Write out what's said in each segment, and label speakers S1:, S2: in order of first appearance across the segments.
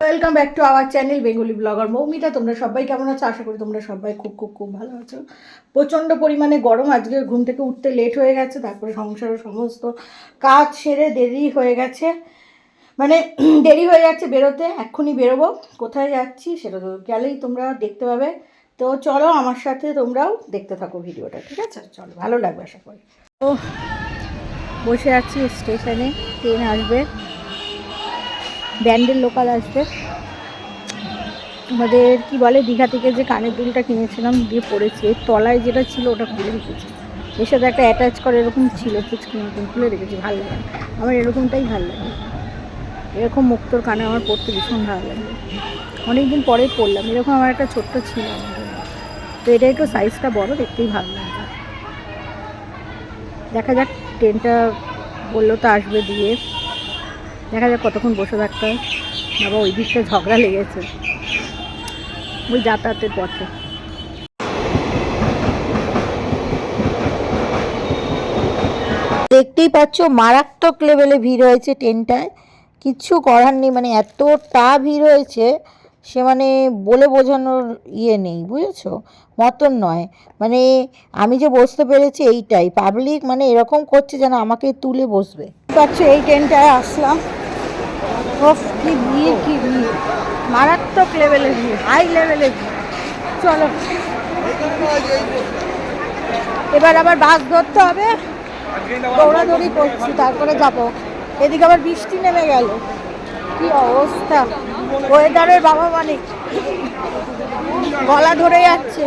S1: Welcome back to our channel Bengali blogger Moumita তোমরা সবাই কেমন আছো? আশা করি তোমরা সবাই খুব খুব খুব ভালো আছো। প্রচণ্ড পরিমাণে গরম। আজকে ঘুম থেকে উঠতে লেট হয়ে গেছে, তারপরে সংসারের সমস্ত কাজ সেরে দেরি হয়ে গেছে। মানে দেরি হয়ে যাচ্ছে বেরোতে, এক্ষুনি বেরোবো। কোথায় যাচ্ছি সেটা তো গেলেই তোমরা দেখতে পাবে। তো চলো আমার সাথে তোমরাও দেখতে থাকো ভিডিওটা, ঠিক আছে? চলো, ভালো লাগবে আশা করি। তো বসে আছি স্টেশনে, ট্রেন আসবে। ব্যান্ডেল লোকাল আসবে। আমাদের, কি বলে, দীঘা থেকে যে কানের দুলটা কিনেছিলাম দিয়ে পড়েছি এর তলায় যেটা ছিল ওটা খুলে রেখেছি। এর সাথে একটা অ্যাটাচ করে এরকম ছিল, ফুচকি মতন খুলে রেখেছি, ভালো লাগে। আমার এরকমটাই ভালো লাগে এরকম মুক্তোর কানে আমার পড়তে ভীষণ ভালো লাগে। অনেকদিন পরে পড়লাম এরকম আমার একটা ছোট্ট ছিল তো এটা একটু সাইজটা বড়, দেখতেই ভালো লাগে। দেখা যাক, ট্রেনটা বলল তো আসবে দিয়ে। দেখা যাক কতক্ষণ বসে থাকতে হয়। বাবা ওই দিকটা ঝগড়া লেগেছে। ওই যাতায়াতের পথে। দেখতেই পাচ্ছ, মারাত্মক লেভেলে ভিড় হয়েছে ট্রেনটায়। কিচ্ছু করার নেই মানে এতটা ভিড় হয়েছে, সে মানে বলে বোঝানোর ইয়ে নেই, বুঝেছ? মতন নয়। মানে আমি যে বসতে পেরেছি এইটাই। পাবলিক মানে এরকম করছে যেন আমাকে তুলে বসবে। পাচ্ছ, এই ট্রেনটায় আসলাম। কি মারাত্মক লেভেলের ভিড় হাই লেভেলের চলো। এবার আবার বাস ধরতে হবে। দৌড়াদৌড়ি করছি, তারপরে যাব। এদিকে আবার বৃষ্টি নেমে গেল। কি অবস্থা? ওয়েদারের বাবা মানে। গলা ধরে যাচ্ছে।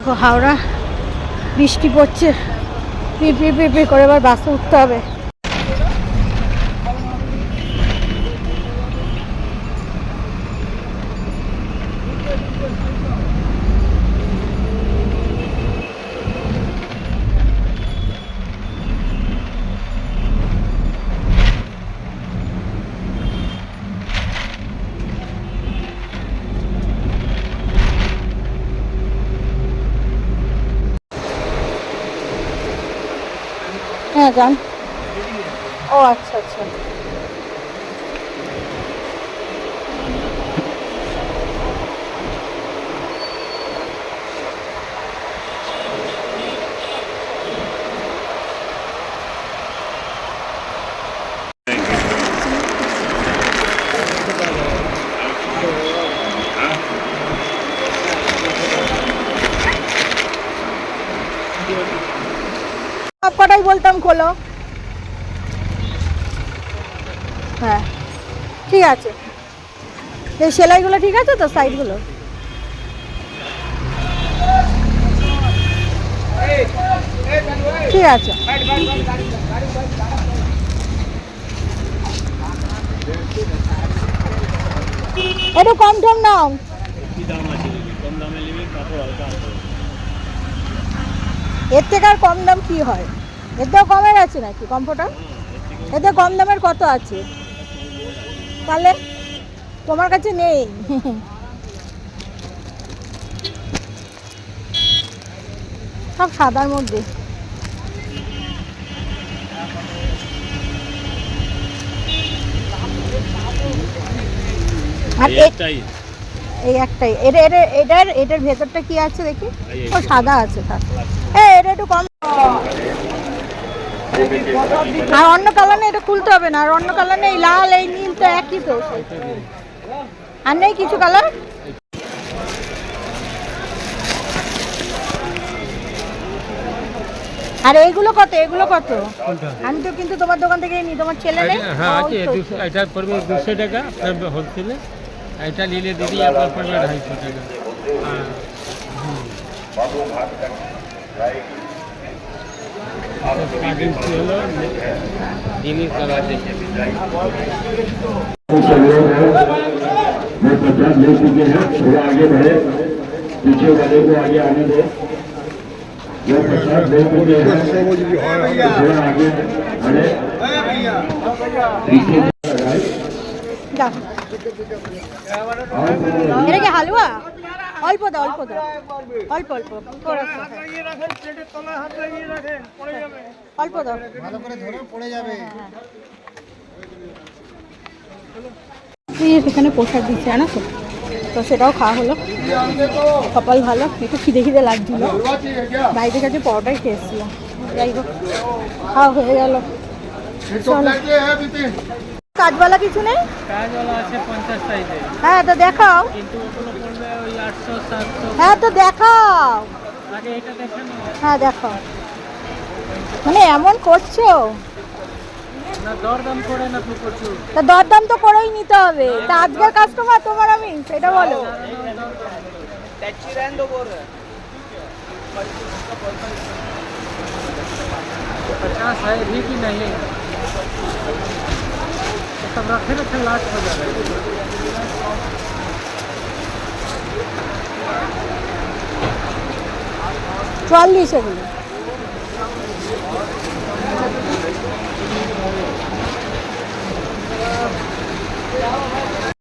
S1: হাওড়া বৃষ্টি পড়ছে। পিপি পিপি করে এবার বাসে উঠতে হবে হ্যাঁ যান ও আচ্ছা আচ্ছা সব কটাই বলতাম খোলো। হ্যাঁ ঠিক আছে। এই সেলাইগুলো ঠিক আছে তো, সাইডগুলো? ঠিক আছে। একটু কম টম নাও। এর থেকে আর কম দাম কি হয়? থেকেও কমের আছে নাকি কমফোর্টার এতে কম দামের কত আছে? তাহলে তোমার কাছে নেই। সব সাদার মধ্যে। আর
S2: এই একটাই।
S1: এটা এটা এটার এটার ভেতরটা কি আছে দেখি? ও সাদা আছে এ এটা একটু কম। আর অন্য কালার নেই এটা খুলতে হবে না। আর অন্য কালার নেই লাল এই নীল তো একই তো। আর নেই কিছু কালার আর এইগুলো কত? এগুলো কত? আমি তো কিন্তু তোমার দোকান থেকে নিই তোমার ছেলে নেই?
S3: হ্যাঁ আছে। দুশো এটা পড়বে দুশো টাকা হোলসেলে এটা নিলে দিদি আপনার পড়বে আড়াইশো টাকা। হ্যাঁ
S4: वो प्रसाद ले चुके हैं थोड़ा आगे बढ़े पीछे वाले को आगे आने दे वो प्रसाद ले चुके हैं थोड़ा आगे बढ़े पीछे और
S1: क्या हलवा অল্প দাও অল্প দাও। অল্প অল্প অল্প দাও।
S5: ভালো করে ধরো পড়ে যাবে।
S1: এই প্রসাদ দিচ্ছে জানো তো? তো সেটাও খাওয়া হলো। কপাল ভালো। একটু খিদে খিদে লাগছিল। বাইরে কাছে পরোটাই খেয়েছিলাম। যাই হোক খাওয়া হয়ে গেল। চলো কাজবালা কিছু নেই
S3: কাজওয়ালা আছে পঞ্চাশ সাইজে
S1: হ্যাঁ তো দেখাও
S3: কিন্তু ওগুলো পড়বে ওই আটশো সাতশো
S1: হ্যাঁ তো দেখাও
S3: আগে এটা দেখে না
S1: হ্যাঁ দেখাও মানে এমন করছো
S3: না দরদাম করে না তো প্রচুর
S1: তা দরদাম তো করেই নিতে হবে তা আজকের কাস্টমার তোমার আমি সেটা বলো
S3: पचास है भी कि नहीं तो सब रखे रखे लास्ट हो जाएगा
S1: চুয়াল্লিশ এগুলো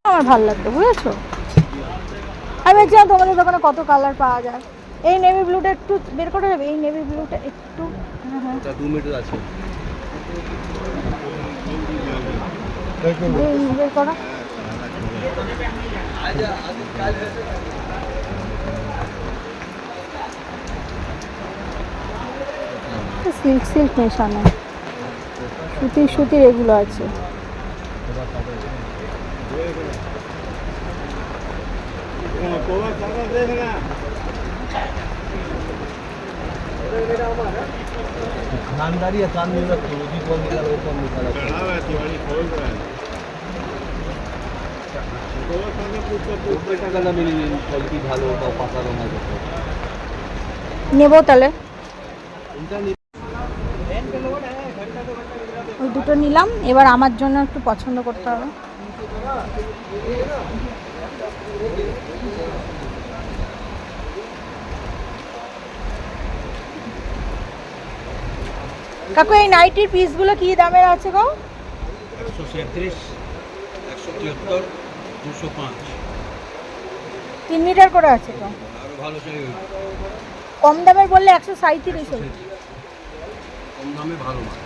S1: আমার ভালো লাগতো বুঝেছো আমি দেখছিলাম তোমাদের দোকানে কত কালার পাওয়া যায় এই নেভি ব্লুটা একটু বের করে দেবে এই নেভি ব্লুটা একটু হ্যাঁ হ্যাঁ
S2: দু মিটার আছে
S1: এই বের করো সিল্ক সিল্ক মেশানো। সুতির সুতির এগুলো আছে।
S5: खानदारी आसान नहीं रखो जी कौन निकला वो कौन निकला টাকা দামে কোয়ালিটি ভালো বা পাতা রঙা
S1: নেবো তাহলে ওই দুটো নিলাম এবার আমার জন্য একটু পছন্দ করতে হবে কাকু এই নাইটির পিসগুলো কি দামের আছে গো?
S2: একশো সাঁত্রিশ একশো তিয়াত্তর দুশো পাঁচ।
S1: তিন মিটার করে আছে তো
S2: আরও ভালো
S1: কম দামের বললে একশো সাঁত্রিশ
S2: কম দামে ভালো মাল।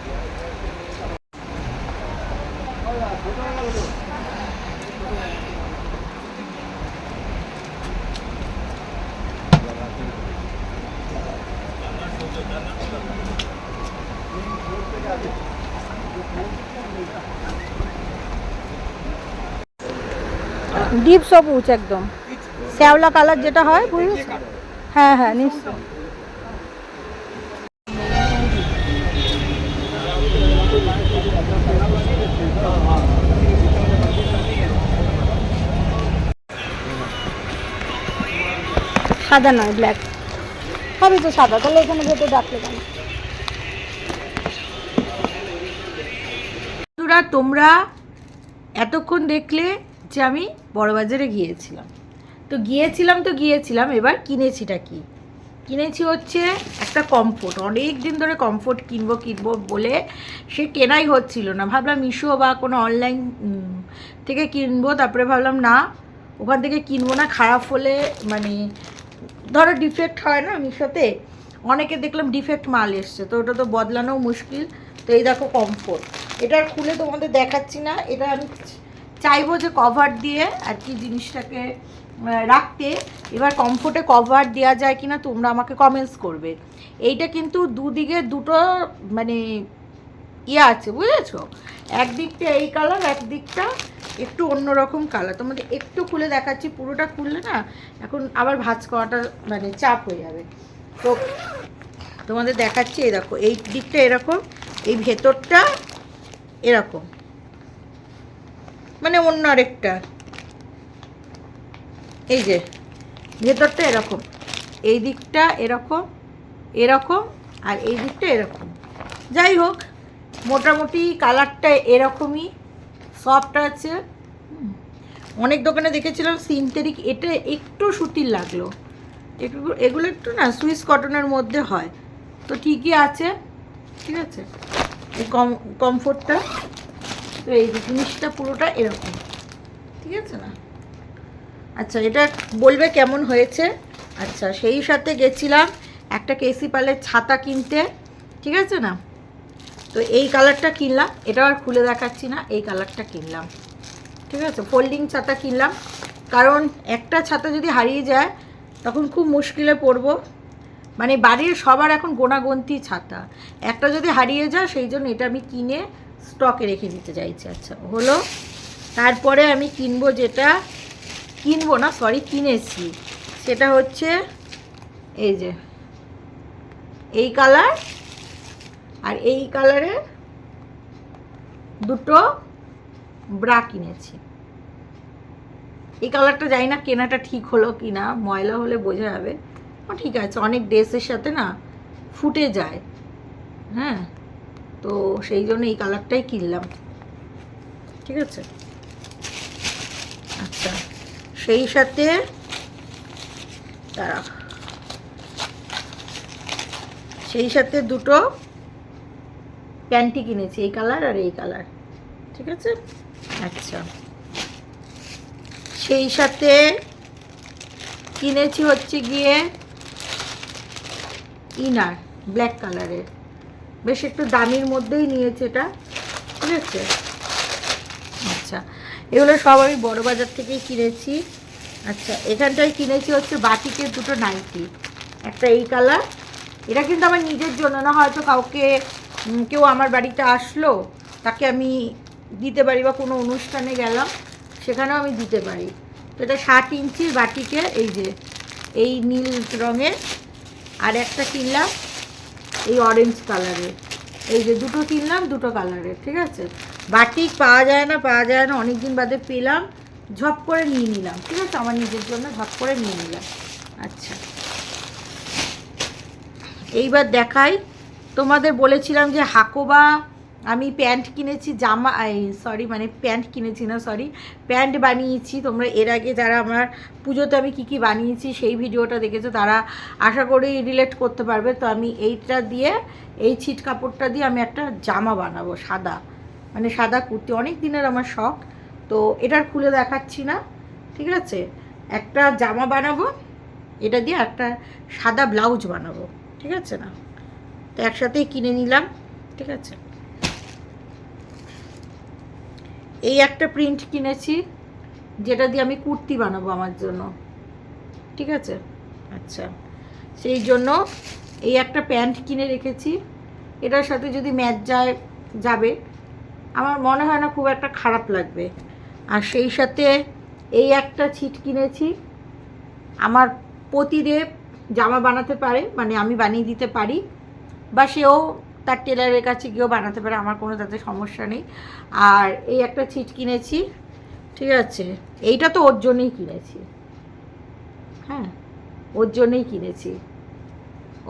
S1: ডিপ সবুজ একদম। শ্যাওলা কালার যেটা হয় বুঝলি হ্যাঁ হ্যাঁ নিশ্চয় সাদা নয় ব্ল্যাক সবই তো সাদা, তাহলে এখানে ভেতরে ডাকলে কেন? বন্ধুরা তোমরা এতক্ষণ দেখলে যে আমি বড়বাজারে গিয়েছিলাম। তো গিয়েছিলাম তো গিয়েছিলাম, এবার কিনেছিটা কি? কিনেছি হচ্ছে একটা কমফোর্ট অনেক দিন ধরে কমফোর্ট কিনবো কিনবো বলে সে কেনাই হচ্ছিল না। ভাবলাম মিশো বা কোনো অনলাইন থেকে কিনবো, তারপরে ভাবলাম না, ওখান থেকে কিনবো না, খারাপ হলে মানে ধরো ডিফেক্ট হয় না মিশোতে, অনেকে দেখলাম ডিফেক্ট মাল এসছে, তো ওটা তো বদলানো মুশকিল। তো এই দেখো কমফোর্ট এটা খুলে তোমাদের দেখাচ্ছি না, এটা আমি চাইব যে কভার দিয়ে আর কি জিনিসটাকে রাখতে। এবার কমফোর্টে কভার দেওয়া যায় কিনা তোমরা আমাকে কমেন্টস করবে। এইটা কিন্তু দুদিকে দুটো মানে ইয়ে আছে, বুঝেছ? একদিকটা এই কালার একদিকটা একটু অন্যরকম কালার তোমাদের একটু খুলে দেখাচ্ছি, পুরোটা খুললে না এখন আবার ভাঁজ করাটা মানে চাপ হয়ে যাবে। তো তোমাদের দেখাচ্ছি, এই দেখো, এই দিকটা এরকম। এই ভেতরটা এরকম। মানে অন্য আরেকটা। এই যে, ভেতরটা এরকম। এই দিকটা এরকম এরকম, আর এই দিকটা এরকম। যাই হোক, মোটামুটি কালারটা এরকমই, সফট আছে। অনেক দোকানে দেখেছিলাম সিনথেটিক, এটা একটু সুতির লাগল। এগুলো একটু না সুইস কটনের মধ্যে হয়। তো ঠিকই আছে। ঠিক আছে? এই কম, কমফোর্টটা, তো এই জিনিসটা পুরোটা এরকম। ঠিক আছে না? আচ্ছা এটা বলবে কেমন হয়েছে? আচ্ছা সেই সাথে গেছিলাম একটা কেসি পালের ছাতা কিনতে। ঠিক আছে না? তো এই কালারটা কিনলাম এটা আর খুলে দেখাচ্ছি না, এই কালারটা কিনলাম। ঠিক আছে? ফোল্ডিং ছাতা কিনলাম, কারণ একটা ছাতা যদি হারিয়ে যায়, তখন খুব মুশকিলে পড়ব। মানে বাড়ির সবার এখন গোনাগন্তি ছাতা। একটা যদি হারিয়ে যায়, সেই জন্য এটা আমি কিনে স্টকে রেখে দিতে চাইছি। আচ্ছা হলো তারপরে আমি কিনবো যেটা, কিনবো না সরি কিনেছি। সেটা হচ্ছে এই যে, এই কালার আর এই কালারের দুটো ব্রা কিনেছি। এই কালারটা জানি না কেনাটা ঠিক হলো কি না ময়লা হলে বোঝা যাবে। ঠিক আছে, অনেক ড্রেসের সাথে না ফুটে যায়। হ্যাঁ তো সেই জন্য এই কালারটাই কিনলাম। ঠিক আছে? আচ্ছা সেই সাথে দাঁড়া। সেই সাথে দুটো প্যান্টি কিনেছি, এই কালার আর এই কালার ঠিক আছে? আচ্ছা। সেই সাথে কিনেছি হচ্ছে গিয়ে ইনার ব্ল্যাক কালারের বেশ একটু দামির মধ্যেই নিয়েছে এটা। ঠিক আছে? আচ্ছা এগুলো সব আমি বড় বাজার থেকেই কিনেছি। আচ্ছা এখানটায় কিনেছি হচ্ছে বাটিকের দুটো নাইটি। একটা এই কালার। এটা কিন্তু আমার নিজের জন্য না, হয়তো কাউকে কেউ আমার বাড়িতে আসলো, তাকে আমি দিতে পারি বা কোনো অনুষ্ঠানে গেলাম, সেখানেও আমি দিতে পারি। তো এটা ষাট ইঞ্চির বাটিকে এই যে, এই নীল রঙের। আর একটা কিনলাম এই অরেঞ্জ কালারের এই যে দুটো কিনলাম, দুটো কালারের ঠিক আছে? বাটিক পাওয়া যায় না, পাওয়া যায় না অনেক দিন বাদে পেলাম, ঝপ করে নিয়ে নিলাম, ঠিক আছে? আমার নিজের জন্য ঝপ করে নিয়ে নিলাম। আচ্ছা। এইবার দেখাই। তোমাদের বলেছিলাম যে হাকোবা আমি প্যান্ট কিনেছি, জামা সরি মানে প্যান্ট কিনেছি না সরি প্যান্ট বানিয়েছি। তোমরা এর আগে যারা আমার পুজোতে আমি কি কি বানিয়েছি সেই ভিডিওটা দেখেছ, তারা আশা করি রিলেট করতে পারবে। তো আমি এইটা দিয়ে, এই ছিট কাপড়টা দিয়ে আমি একটা জামা বানাবো, সাদা মানে সাদা কুর্তি। অনেক দিনের আমার শখ, তো এটার খুলে দেখাচ্ছি না, ঠিক আছে? একটা জামা বানাবো, এটা দিয়ে একটা সাদা ব্লাউজ বানাবো, ঠিক আছে না? তো একসাথেই কিনে নিলাম, ঠিক আছে? এই একটা প্রিন্ট কিনেছি, যেটা দিয়ে আমি কুর্তি বানাবো আমার জন্য। ঠিক আছে? আচ্ছা। সেই জন্য এই একটা প্যান্ট কিনে রেখেছি। এটার সাথে যদি ম্যাচ যায়, যাবে। আমার মনে হয় না খুব একটা খারাপ লাগবে। আর সেই সাথে এই একটা ছিট কিনেছি। আমার পতিদেব জামা বানাতে পারে মানে আমি বানিয়ে দিতে পারি। বা সেও তার টেলারের কাছে গিয়েও বানাতে পারে, আমার কোনো তাতে সমস্যা নেই। আর এই একটা ছিট কিনেছি, ঠিক আছে? এইটা তো ওর জন্যই কিনেছি। হ্যাঁ ওর জন্যই কিনেছি।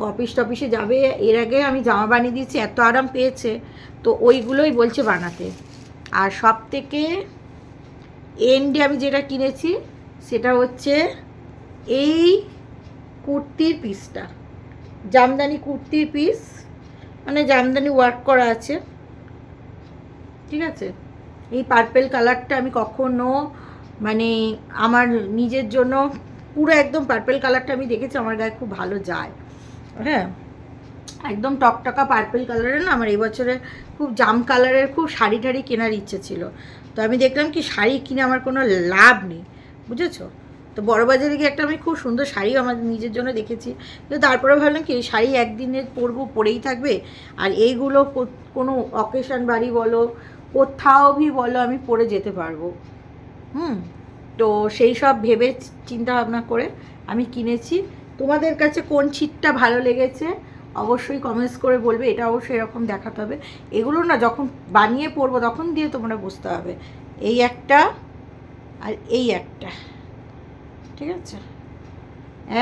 S1: অফিস টফিসে যাবে, এর আগে আমি জামা বানিয়ে দিয়েছি, এত আরাম পেয়েছে। তো ওইগুলোই বলছে বানাতে। আর সব থেকে এন্ডে আমি যেটা কিনেছি, সেটা হচ্ছে এই কুর্তির পিসটা জামদানি কুর্তির পিস মানে জামদানি ওয়ার্ক করা আছে। ঠিক আছে? এই পার্পেল কালারটা আমি কখনো মানে আমার নিজের জন্য পুরো একদম পার্পেল কালারটা আমি দেখেছি, আমার গায়ে খুব ভালো যায়। হ্যাঁ? একদম টকটকা পার্পেল কালারের না, আমার এবছরে খুব জাম কালারের খুব শাড়ি টাড়ি কেনার ইচ্ছে ছিল। তো আমি দেখলাম কি শাড়ি কিনে আমার কোনো লাভ নেই। বুঝেছ? তো বড়বাজারে গিয়ে একটা আমি খুব সুন্দর শাড়িও আমার নিজের জন্য দেখেছি। কিন্তু তারপরে ভাবলাম কি শাড়ি একদিনে পরবো, পরেই থাকবে? আর এইগুলো কোনো অকেশন বাড়ি বলো, কোথাও ভি বলো, আমি পরে যেতে পারব। হুম, তো সেই সব ভেবে চিন্তা ভাবনা করে আমি কিনেছি। তোমাদের কাছে কোন ছিটটা ভালো লেগেছে, অবশ্যই কমেন্টস করে বলবে, এটা অবশ্যই এরকম দেখাতে হবে। এগুলো না যখন বানিয়ে পড়ব তখন দিয়ে তোমরা বুঝতে হবে। এই একটা আর এই একটা। ঠিক আছে?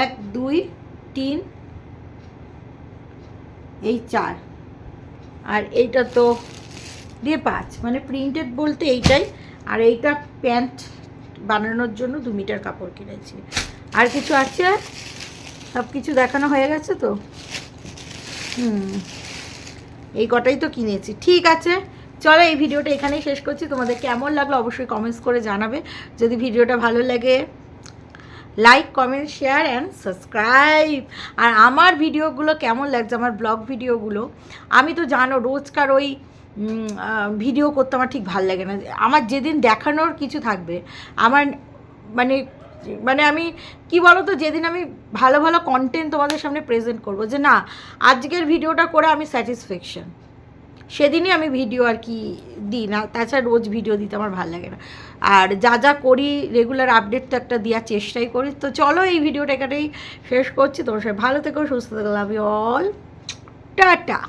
S1: এক, দুই, তিন, এই চার। আর এইটা তো দিয়ে পাঁচ মানে প্রিন্টেড বলতে এইটাই। আর এইটা প্যান্ট বানানোর জন্য দু মিটার কাপড় কিনেছি। আর কিছু আছে? সব কিছু দেখানো হয়ে গেছে তো? হুম। এই কটাই তো কিনেছি। ঠিক আছে। চলো এই ভিডিওটা এখানেই শেষ করছি। তোমাদের কেমন লাগল অবশ্যই কমেন্টস করে জানাবে। যদি ভিডিওটা ভালো লাগে like comment share and subscribe আর আমার ভিডিওগুলো কেমন লাগছে? আমার ব্লগ ভিডিওগুলো আমি তো জানো, রোজকার ওই ভিডিও করতে আমার ঠিক ভালো লাগে না। আমার যেদিন দেখানোর কিছু থাকবে, আমার মানে মানে আমি, কি বলো তো যেদিন আমি ভালো ভালো কন্টেন্ট তোমাদের সামনে প্রেজেন্ট করব যে না, আজকের ভিডিওটা করে আমি স্যাটিসফ্যাকশন সেদিনই আমি ভিডিও আর কি দিই। না, তাছাড়া রোজ ভিডিও দিতে আমার ভালো লাগে না। আর যা যা করি রেগুলার আপডেট তো একটা দেওয়ার চেষ্টাই করি। তো চলো এই ভিডিওটা এখানেই শেষ করছি। তোমার সাথে ভালো থেকো, সুস্থ থেকো লাভ অল টাটা।